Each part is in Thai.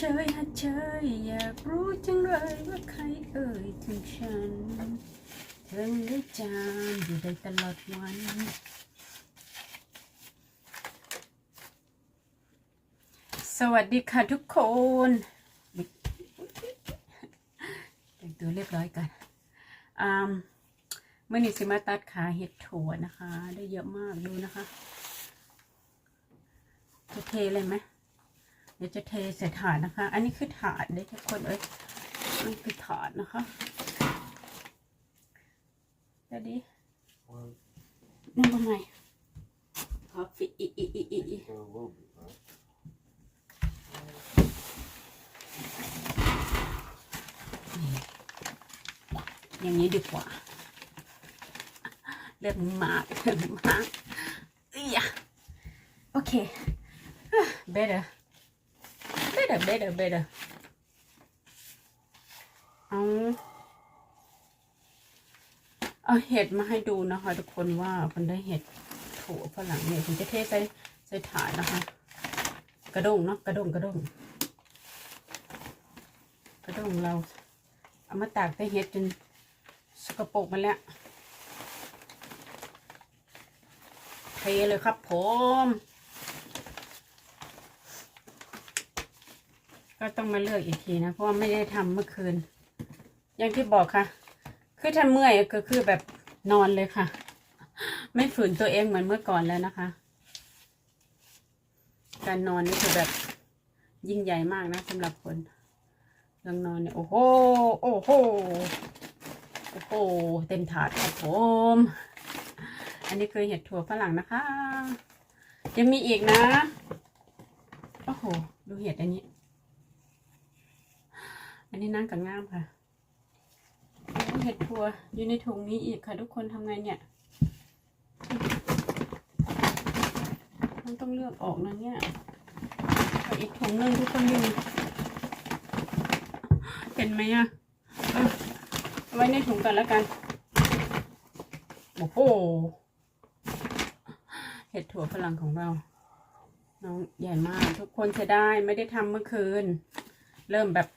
เชยฮัดเชยอยากรู้จังเลยว่าใครเอ่ยถึงฉันเธอได้จามอยู่ได้ตลอดวัน สวัสดีค่ะทุกคนแต่งตัวเรียบร้อยกันอ่าเมื่อนี้สิมาตัดขาเห็ดถั่วนะคะ ได้เยอะมากดูนะคะจะเทเลยไหม เดี๋ยวจะเทใส่ถาดนะคะ อันนี้คือถาดเด้อทุกคนเอ้ยมันคือถาดนะคะเดี๋ยวดินี่ทำไมขอฟิอีอีอีอีอีอย่างนี้ดีกว่าเรื่องมากเรื่องมากอียโอเค better better better better เอาเอาเห็ดมาให้ดูนะคะทุกคนว่าคนได้เห็ดถั่วฝรั่งเนี่ยผมจะเทใส่ใส่ถาดนะคะ กระด้งเนาะกระด้งกระด้งกระด้งเราเอามาตากใส่เห็ดจนสกปรกมาแล้วเทเลยครับผม ก็ต้องมาเลือกอีกทีนะ เพราะว่าไม่ได้ทำเมื่อคืน อย่างที่บอกค่ะ คือถ้าเมื่อยก็คือแบบนอนเลยค่ะ ไม่ฝืนตัวเองเหมือนเมื่อก่อนแล้วนะคะ การนอนนี่คือแบบยิ่งใหญ่มากนะสำหรับคนเรื่องนอนเนี่ยโอ้โหโอ้โหโอ้โหเต็มถาดครับผมอันนี้คือเห็ดถั่วฝรั่งนะคะ ยังมีอีกนะ โอ้โห ดูเห็ดอันนี้ อันนี้นั่งกับง่ามค่ะโอ้เห็ดถั่วอยู่ในถุงนี้อีกค่ะ ทุกคนทำไงเนี่ย มันต้องเลือกออกนะเนี่ยอีกถุงนึงทุกคนดูเห็นไหมอะเอาไว้ในถุงกันแล้วกัน โอ้โห เห็ดถั่วฝรั่งของเรา น้องใหญ่มาก ทุกคนจะได้ไม่ได้ทำเมื่อคืน เริ่มแบบ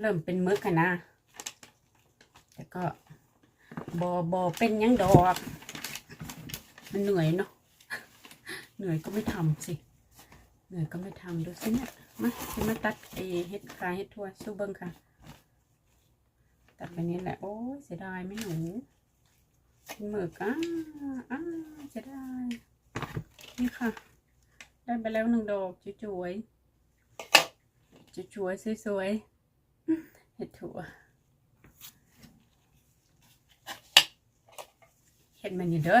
เริ่มเป็นมึกกันนะแต่ก็บอบอเป็นยังดอก มันเหนื่อยเนาะเหนื่อยก็ไม่ทำสิ เหนื่อยก็ไม่ทำดูสิเนี่ยมาจะมาตัดเอเห็ดคาเห็ดทัวสู้เบิ้งค่ะ ตัดไปนี้แหละ โอ้ยเสียดายไม่หนูเป็นหมึกอ่าอ่าเสียดายนี่ค่ะ ได้ไปแล้วหนึ่งดอกจุ๋ยจุ๋ยสวยๆ เห็ดถั่ว เห็ดมันอยู่เด้อ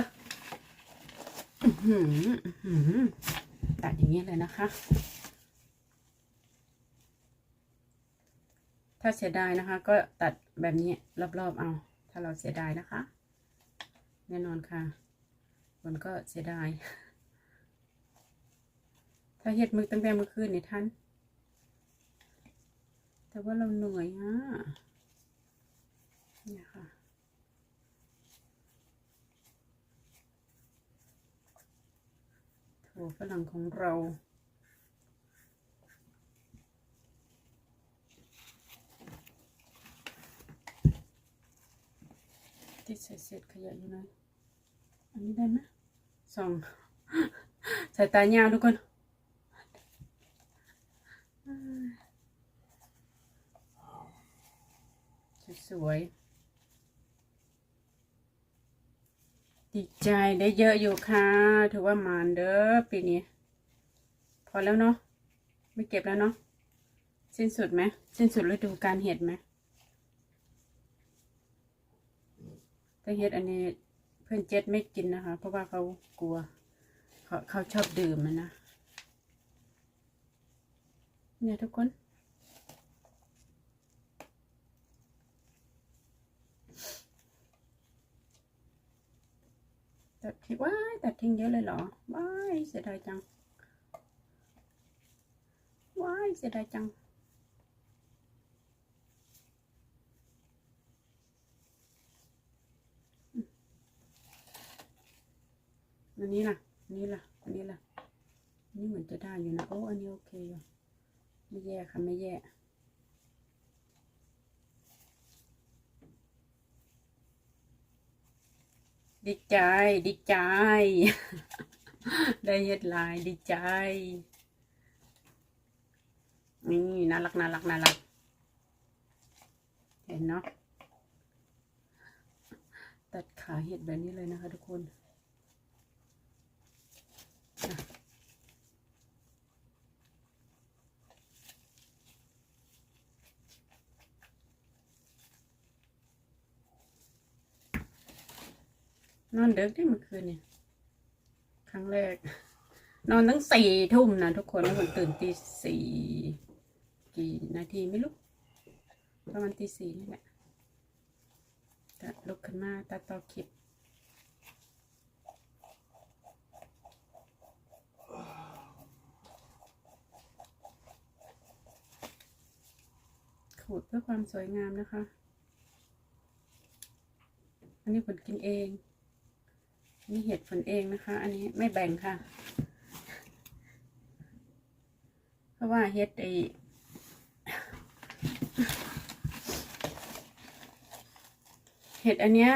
อื้อหืออื้อหือตัดอย่างนี้เลยนะคะ ถ้าเสียดายนะคะ ก็ตัดแบบนี้รอบๆเอา ถ้าเราเสียดายนะคะ แน่นอนค่ะ มันก็เสียดาย ถ้าเห็ดมึกตั้งแต่เมื่อคืนนี่ท่าน แต่ว่าเราเหนื่อยอะเนี่ยค่ะ ถั่วฝรั่งของเราที่เศษขยะอยู่ไหนอันนี้ได้ไหมสองสายตายาวทุกคน สวยๆดีใจได้เยอะอยู่ค่ะ ถือว่ามานเด้อปีนี้ พอแล้วเนาะ ไม่เก็บแล้วเนาะ สิ้นสุดไหม สิ้นสุดฤดูการเห็ดไหมแต่เห็ดอันนี้เพื่อนเจ็ดไม่กินนะคะ เพราะว่าเขากลัว เขาเขาชอบดื่มมันนะเนี่ยทุกคน ตัดทิ้งว้ายตัดทิ้งเยอะเลยเหรอว้ายเสียดายจังว้ายเสียดายจังอันนี้ล่ะอันนี้ล่ะอันนี้ล่ะอันนี้เหมือนจะได้อยู่นะ โอ้ อันนี้โอเคอยู่ ไม่แย่ค่ะ ไม่แย่ ดีใจดีใจ ได้เฮ็ดลายดีใจ นี่น่ารักน่ารักน่ารัก เห็นเนาะตัดขาเห็ดแบบนี้เลยนะคะทุกคน นอนเด็กได้เมื่อคืนเนี่ย ครั้งแรก นอนตั้งสี่ทุ่มนะทุกคนแล้วคนตื่นตีสี่กี่นาทีไม่รู้ประมาณตีสี่นี่แหละลุกขึ้นมาตัดต่อคลิปขูดเพื่อความสวยงามนะคะ อันนี้ผลกินเอง นี่เห็ดผลเองนะคะ อันนี้ไม่แบ่งค่ะ เพราะว่าเห็ดไอเห็ดอันเนี้ย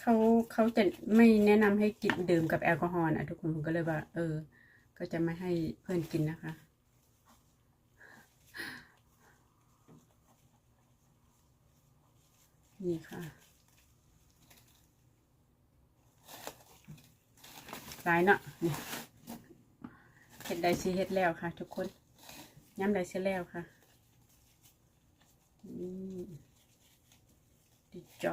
เขาเขาจะไม่แนะนำให้กินดื่มกับแอลกอฮอล์นะทุกคนผมก็เลยว่า เออ ก็จะไม่ให้เพื่อนกินนะคะนี่ค่ะ หลายเนาะเห็ดใดสิเห็ดแล้วค่ะ ทุกคนย้ำใดสิแล้วค่ะนี่ดีใจ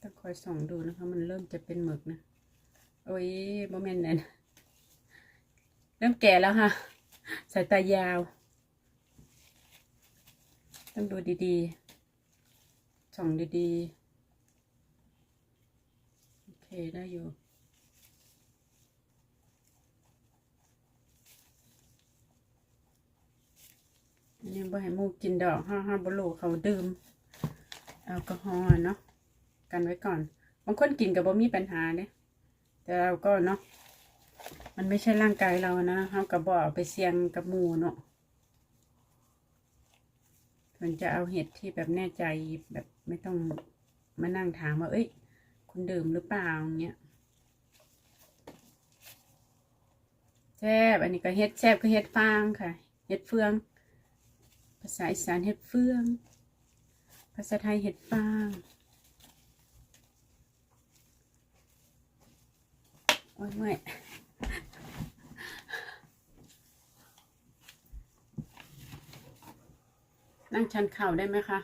ต้องคอยส่องดูนะคะ มันเริ่มจะเป็นหมึกนะ โอ้ยโมเมนต์นั้นเริ่มแก่แล้วค่ะ สายตายาว ต้องดูดีๆ ส่องดีๆ คได้อยู่อันนี้บ่ให้มูกินดอกห้าห้าบลูเขาดื่มแอลกอฮอล์เนาะกันไว้ก่อน บางคนกินกับบ่มีปัญหาเนี่ยแต่เราก็เนาะมันไม่ใช่ร่างกายเรานะเรากับบ่อไปเสี่ยงกับมูเนาะมันจะเอาเห็ดที่แบบแน่ใจแบบไม่ต้องมานั่งถามว่าเอ้ย คุณดื่มหรือเปล่าอย่างเงี้ยแซบอันนี้ก็เห็ดแซบก็เห็ดฟางค่ะเห็ดเฟือง ภาษาอีสานเห็ดเฟือง ภาษาไทยเห็ดฟางโอ้ยเมื่อยนั่งชันเข่าได้ไหมคะ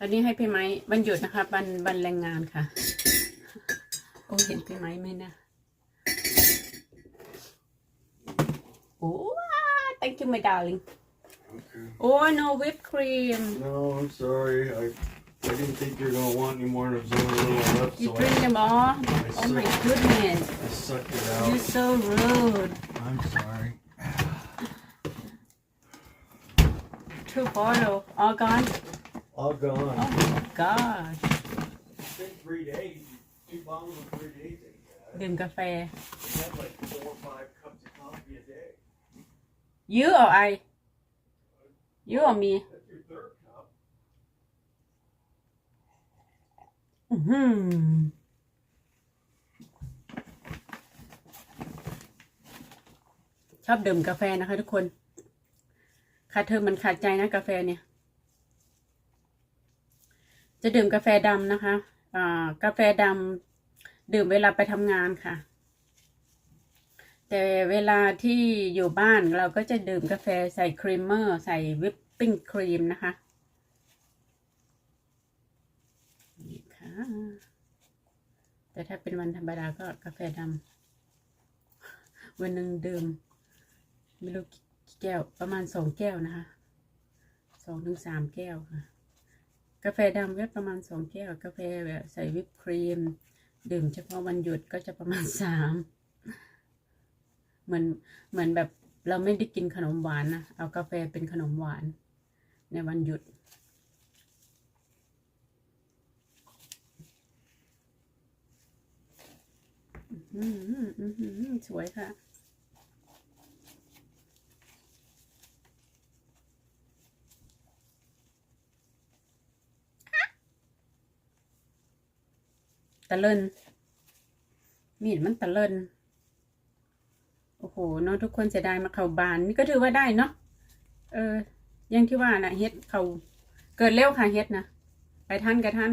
อันนี้ให้พี่ไม้วันหยุดนะคะวันวันแรงงานค่ะ โอ้เห็นพี่ไม้ไหมนะ โอ้ thank you my darling Okay. oh no whipped cream No, I'm sorry. I I didn't think you were gonna want any more, and there's only a little left, you so drink I, them all oh my goodness I sucked it you're out. so rude I'm sorry. two bottle all gone All gone. oh my gosh It's been three days. Two bottles in three days. ain't bad. ดื่มกาแฟ We have like four or five cups of coffee a day. you or I you or me That's your third cup. อือหือชอบดื่มกาแฟนะคะทุกคนขาดเธอมันขาดใจนะกาแฟเนี่ย จะดื่มกาแฟดำนะคะอ่ากาแฟดำดื่มเวลาไปทำงานค่ะ แต่เวลาที่อยู่บ้านเราก็จะดื่มกาแฟใส่ครีมเมอร์ใส่วิปปิ้งครีมนะคะนี่ค่ะ แต่ถ้าเป็นวันธรรมดาก็กาแฟดำวันหนึ่งดื่มไม่รู้กี่แก้วประมาณสองแก้วนะคะสองถึงสามแก้วค่ะ กาแฟดำก็ประมาณสองแก้ว กาแฟแบบใส่วิปครีม ดื่มเฉพาะวันหยุดก็จะประมาณสามเหมือนเหมือนแบบเราไม่ได้กินขนมหวานนะเอากาแฟเป็นขนมหวาน ในวันหยุดอืมอืมอืมอืมสวยค่ะ ตะเลินมีดมันตะเลินโอ้โหเนาะทุกคนเสียดายมาเข่าบานนี่ก็ถือว่าได้เนาะเออยังที่ว่านะเฮ็ดเขาเกิดเร็วค่ะเฮ็ดนะไปทันกับทัน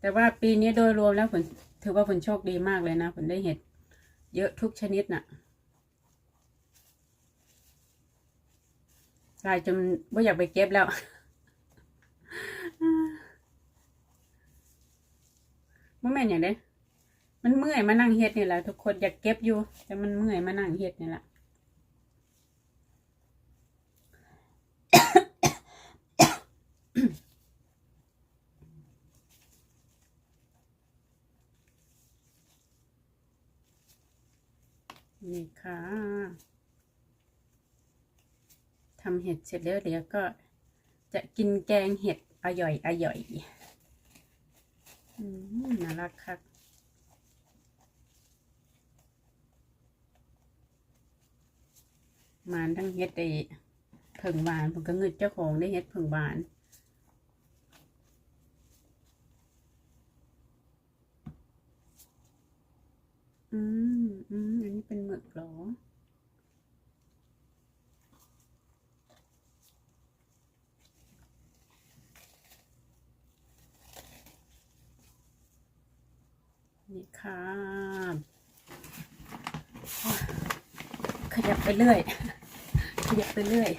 แต่ว่าปีนี้โดยรวมแล้วผลถือว่าผลโชคดีมากเลยนะผลได้เห็ด เยอะทุกชนิดน่ะลายจนไม่อยากไปเก็บแล้ว บ่แม่นอย่างเด้ มันเมื่อยมานั่งเฮ็ดนี่แหละทุกคนอยากเก็บอยู่ แต่มันเมื่อยมานั่งเฮ็ดนี่แหละนี่ค่ะทำเห็ดเสร็จแล้วเดี๋ยวก็จะกินแกงเห็ดอร่อยอร่อย อืมน่ารักค่ะมานทั้งเห็ดไอ้เผิงบานผมก็เงิดเจ้าของได้เห็ดเผิงบานอืมอืมอันนี้เป็นหมึกหรอ นี่ค่ะขยับ ไปเรื่อยขยับไปเรื่อย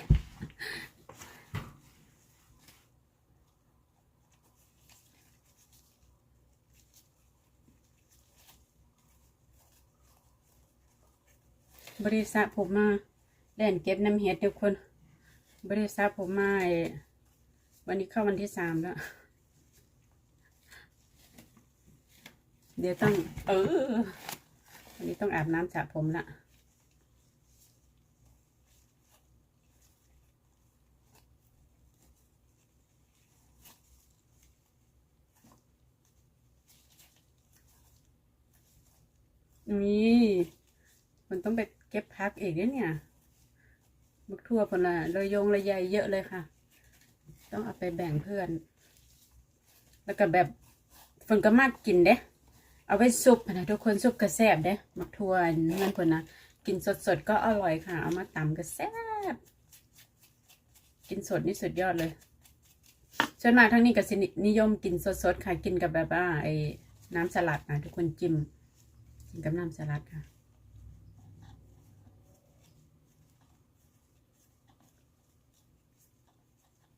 บริษัทผมมาเล่นเก็บน้ำเห็ดทุกคน บริษัทผมมาวันนี้เข้าวันที่สามแล้ว เดี๋ยวต้อง เออวันนี้ต้องอาบน้ำสระผมละ นี่มันต้องไปเก็บพักอีกด้ยเนี่ยบักทั่วผลละเลยยงระยายเยอะเลยค่ะ ต้องเอาไปแบ่งเพื่อน แล้วก็แบบฝนก็มากกินเด้ เอาไปซุปนะทุกคนซุปกระแซบเด้มักทั่วเงื่นคนนะกินสดๆก็อร่อยค่ะ เอามาตำกระแซบกินสดนี่สุดยอดเลยส่วนมากทั้งนี้ก็สินิยมกินสดๆค่ะ กินกับแบบว่าไอ้น้ำสลัดนะทุกคนจิ้ม กินกับน้ำสลัดค่ะ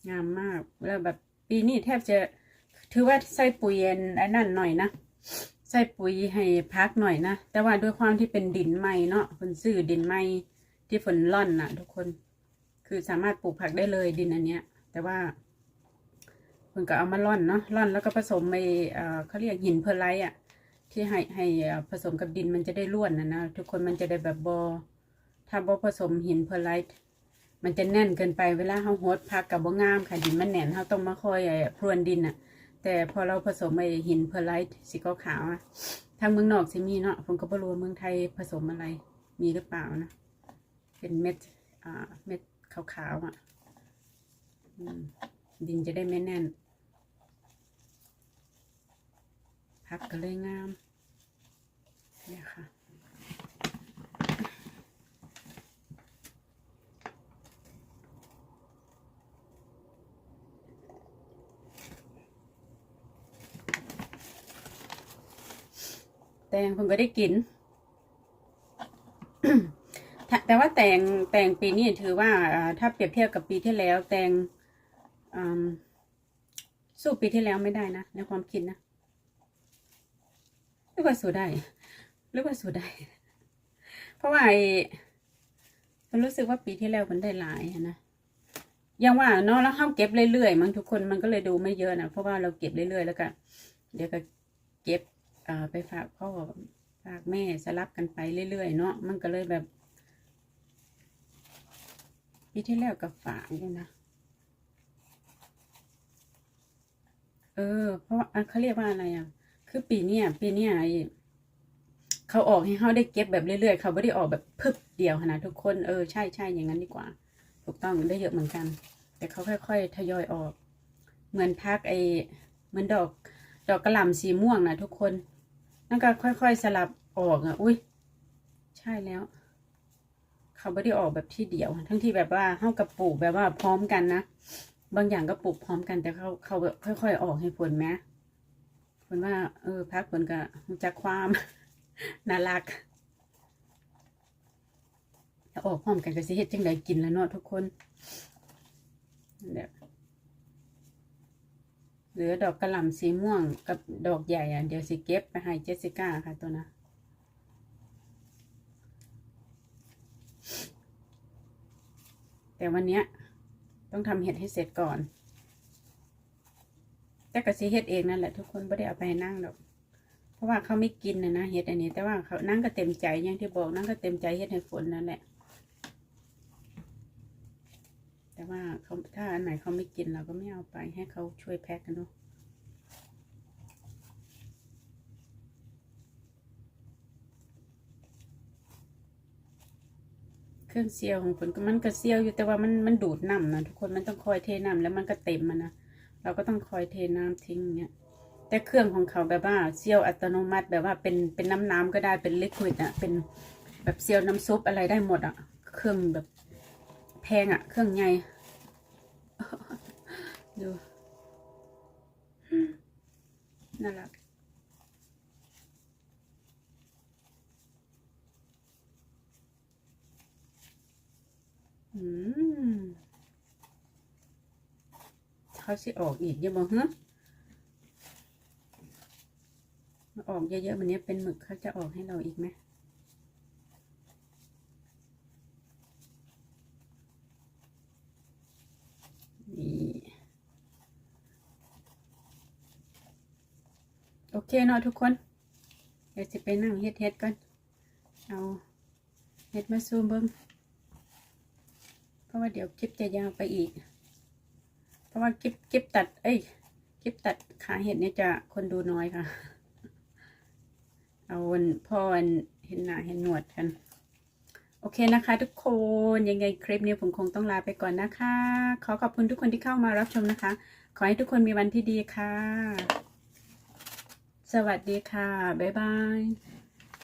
งามมากแล้วแบบปีนี้แทบจะถือว่าใส่ปุ๋ยอันอันนั่นหน่อยนะใส่ปุ๋ยให้พักหน่อยนะแต่ว่าด้วยความที่เป็นดินใหม่เนาะคนซื้อดินใหม่ที่ฝนร่อนน่ะทุกคน คือสามารถปลูกผักได้เลยดินอันเนี้ย แต่ว่าคนก็เอามาร่อนเนาะร่อนแล้วก็ผสมไปเอ่อเขาเรียกหินเพอร์ไลท์อะ ที่ให้ให้อ่อผสมกับดินมันจะได้ร่วนนะนะทุกคนมันจะได้แบบบอถ้าบอผสมหินเพอร์ไลท์มันจะแน่นเกินไปเวลาเขาโฮดพักกับบ่งามค่ะดินมันแน่นเขาต้องมาคอยไอ้พรวนดินอะ แต่พอเราผสมไอ้หินเพอร์ไลท์สีขาวๆอะทางเมืองนอกสิมีเนาะผมก็บ่รู้ว่าเมืองไทยผสมอะไรมีหรือเปล่านะ เป็นเม็ดอ่าเม็ดขาวๆอะดินจะได้ไม่แน่น พักก็เลยงามเนี่ยค่ะแตงผมก็ได้กิน แต่ว่าแตงแตงปีนี้ถือว่าถ้าเปรียบเทียบกับปีที่แล้ว แตงสู้ปีที่แล้วไม่ได้นะในความคิดนะ ไม่ว่าสู้ได้หรือว่าสูดได้ เพราะว่าไอ้มันรู้สึกว่าปีที่แล้วมันได้หลายนะยังว่าเนาะแล้วเข้าเก็บเรื่อยๆมั้งทุกคนมันก็เลยดูไม่เยอะนะเพราะว่าเราเก็บเรื่อยๆแล้วก็เดี๋ยวก็เก็บอ่อไปฝากพ่อฝากแม่สลับกันไปเรื่อยๆเนาะมันก็เลยแบบปีที่แล้วก็ฝากอยู่นะเออ เพราะว่าอะเขาเรียกว่าอะไรอะ คือปีเนี้ยปีเนี้ยไอเขาออกให้เขาได้เก็บแบบเรื่อยๆ เขาไม่ได้ออกแบบพึบเดียวนาดทุกคนเออใช่ใช่อย่างนั้นดีกว่า ถูกต้องได้เยอะเหมือนกัน แต่เขาค่อย ๆ ทยอยออก เหมือนพักไอ้เหมือนดอก ดอกกระหล่ำสีม่วงนะทุกคนนั่นก็ค่อย ๆ สลับออกอะอุ้ยใช่แล้ว เขาไม่ได้ออกแบบที่เดียว ทั้งที่แบบว่าเข้ากับปลูกแบบว่าพร้อมกันนะบางอย่างก็ปลูกพร้อมกันแต่เขาเขาแบบค่อย ๆ ออกให้ผลไหม ผลว่า เออพักผลก็รู้จักความน่ารักถ้าออกพร้อมกันก็สิเฮ็ดจังไดกินแล้วเนาะทุกคนนั่นแหละเหลือดอกกระหล่ำสีม่วงกับดอกใหญ่อะ เดี๋ยวสิเก็บไปให้เจสสิก้าค่ะตัวนะแต่วันเนี้ยต้องทำเห็ดให้เสร็จก่อน แต่กะสิเห็ดเองนั่นแหละทุกคนไม่ได้เอาไปให้นั่งหรอก เพราะว่าเขาไม่กินนะนะเห็ดอันนี้ แต่ว่าเขานั่งก็เต็มใจอย่างที่บอกนั่งก็เต็มใจเห็ดให้ฝนนั่นแหละ แต่ว่าเขาถ้าอันไหนเขาไม่กินเราก็ไม่เอาไปให้เขาช่วยแพ็คกันเนาะเครื่องเซียวของคนก็มันก็เซียวอยู่แต่ว่ามันมันดูดน้ำนะทุกคนมันต้องคอยเทน้ำแล้วมันก็เต็มมันนะ เราก็ต้องคอยเทน้ำทิ้งอย่างเงี้ย แต่เครื่องของเขาแบบว่าเซียวอัตโนมัติแบบว่าเป็นเป็นน้ำน้ำก็ได้เป็นลิควิดอะเป็นแบบเซียวน้ำซุปอะไรได้หมดอะเครื่องแบบแพงอะเครื่องใหญ่ดูน่ารัก อืม เขาสิออกอีกเยอะบ่ฮะมาออกเยอะๆวันนี้เป็นหมึกเขาจะออกให้เราอีกไหมนี่โอเคเนาะทุกคน เดี๋ยวจะไปนั่งเฮ็ดเฮ็ดกันเอาเฮ็ดมาซูมเบิ้งเพราะว่าเดี๋ยวคลิปจะยาวไปอีก เพราะว่าคลิปคลิปตัด เอ้ยคลิปตัดขาเห็ดเนี่ยจะคนดูน้อยค่ะ เอาวันพ่อวันเห็นหน้าเห็นหนวดกัน โอเคนะคะ ทุกคนยังไงคลิปนี้ผมคงต้องลาไปก่อนนะคะ ขอขอบคุณทุกคนที่เข้ามารับชมนะคะ ขอให้ทุกคนมีวันที่ดีค่ะ สวัสดีค่ะ บ๊ายบาย